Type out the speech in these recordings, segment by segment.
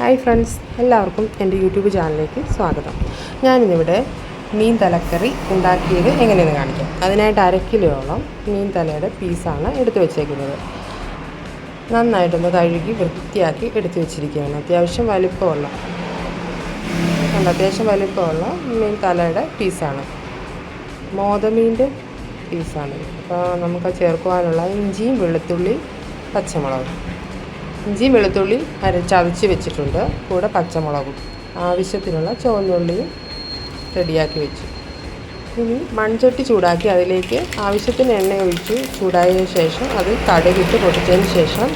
Hi friends എല്ലാവർക്കും എന്റെ YouTube ചാനലിലേക്ക് സ്വാഗതം. ഞാനിന്നിവിടെ മീൻ തലക്കറി ഉണ്ടാക്കിയത് എങ്ങനെയെന്ന് കാണിക്കാം. അതിനായിട്ട് അര കിലോയോളം മീൻ തലയുടെ പീസാണ് എടുത്തു വെച്ചേക്കുന്നത്. നന്നായിട്ടൊന്ന് കഴുകി വൃത്തിയാക്കി എടുത്തു വെച്ചിരിക്കുകയാണ്. അത്യാവശ്യം വലിപ്പമുള്ള അത്യാവശ്യം വലിപ്പമുള്ള മീൻ തലയുടെ പീസാണ്. മോതമീന്റെ പീസാണ്. അപ്പോൾ നമുക്ക് ചേർക്കുവാനുള്ള ഇഞ്ചിയും വെളുത്തുള്ളി പച്ചമുളകും. ഇഞ്ചിയും വെളുത്തുള്ളി അര ചതച്ച് വെച്ചിട്ടുണ്ട്. കൂടെ പച്ചമുളകും. ആവശ്യത്തിനുള്ള ചുവന്നുള്ളിയും റെഡിയാക്കി വെച്ചു. ഇനി മൺചട്ടി ചൂടാക്കി അതിലേക്ക് ആവശ്യത്തിന് എണ്ണ ഒഴിച്ച് ചൂടായതിനു ശേഷം അത് കടുകിട്ട് പൊട്ടിച്ചതിന് ശേഷം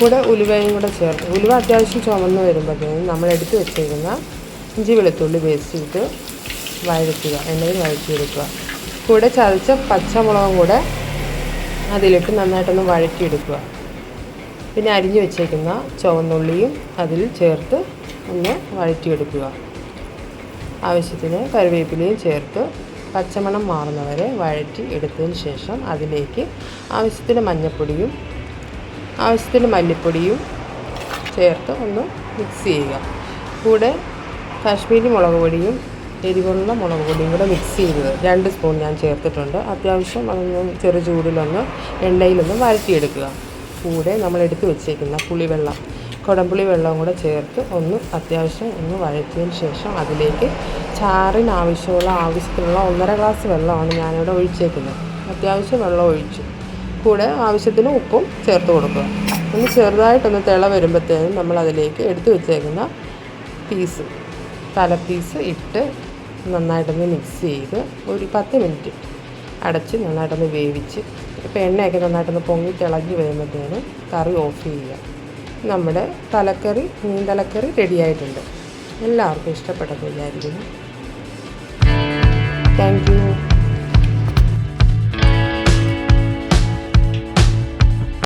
കൂടെ ഉലുവയും കൂടെ ചേർത്ത്. ഉലുവ അത്യാവശ്യം ചുമന്ന് വരുമ്പോഴത്തേക്കും നമ്മൾ എടുത്ത് വെച്ചിരുന്ന ഇഞ്ചി വെളുത്തുള്ളി പേസ്റ്റ് ഇട്ട് വഴറ്റുക എണ്ണയിൽ വഴറ്റിയെടുക്കുക. കൂടെ ചതച്ച പച്ചമുളകും കൂടെ അതിലിട്ട് നന്നായിട്ടൊന്ന് വഴറ്റിയെടുക്കുക. പിന്നെ അരിഞ്ഞു വെച്ചേക്കുന്ന ചുവന്നുള്ളിയും അതിൽ ചേർത്ത് ഒന്ന് വഴറ്റിയെടുക്കുക. ആവശ്യത്തിന് കറിവേപ്പിലയും ചേർത്ത് പച്ചമണം മാറുന്നവരെ വഴറ്റി എടുത്തതിന് ശേഷം അതിലേക്ക് ആവശ്യത്തിന് മഞ്ഞൾപ്പൊടിയും ആവശ്യത്തിന് മല്ലിപ്പൊടിയും ചേർത്ത് ഒന്ന് മിക്സ് ചെയ്യുക. കൂടെ കാശ്മീരി മുളക് പൊടിയും എരിവുള്ള മുളക് പൊടിയും കൂടെ മിക്സ് ചെയ്തത് രണ്ട് സ്പൂൺ ഞാൻ ചേർത്തിട്ടുണ്ട്. അത്യാവശ്യം അതൊന്ന് ചെറു ചൂടിലൊന്ന് എണ്ണയിലൊന്ന് വഴറ്റിയെടുക്കുക. കൂടെ നമ്മൾ എടുത്തു വെച്ചേക്കുന്ന പുളിവെള്ളം കുടംപുളി വെള്ളവും കൂടെ ചേർത്ത് ഒന്ന് അത്യാവശ്യം ഒന്ന് വഴറ്റിയതിന് ശേഷം അതിലേക്ക് ചാറിന് ആവശ്യമുള്ള ആവശ്യത്തിനുള്ള ഒന്നര ഗ്ലാസ് വെള്ളമാണ് ഞാനിവിടെ ഒഴിച്ചേക്കുന്നത്. അത്യാവശ്യം വെള്ളം ഒഴിച്ചു. കൂടെ ആവശ്യത്തിന് ഉപ്പും ചേർത്ത് കൊടുക്കുക. ഒന്ന് ചെറുതായിട്ടൊന്ന് തിള വരുമ്പോഴത്തേനും നമ്മൾ അതിലേക്ക് എടുത്തു വെച്ചേക്കുന്ന പീസ് തല പീസ് ഇട്ട് നന്നായിട്ടൊന്ന് മിക്സ് ചെയ്ത് ഒരു പത്ത് മിനിറ്റ് അടച്ച് നന്നായിട്ടൊന്ന് വേവിച്ച് ഇപ്പോൾ എണ്ണയൊക്കെ നന്നായിട്ടൊന്ന് പൊങ്ങി തിളങ്ങി വരുമ്പോഴത്തേനും കറി ഓഫ് ചെയ്യുക. നമ്മുടെ തലക്കറി മീൻ തലക്കറി റെഡി ആയിട്ടുണ്ട്. എല്ലാവർക്കും ഇഷ്ടപ്പെട്ടെന്ന് വിചാരിക്കുന്നു. Thank you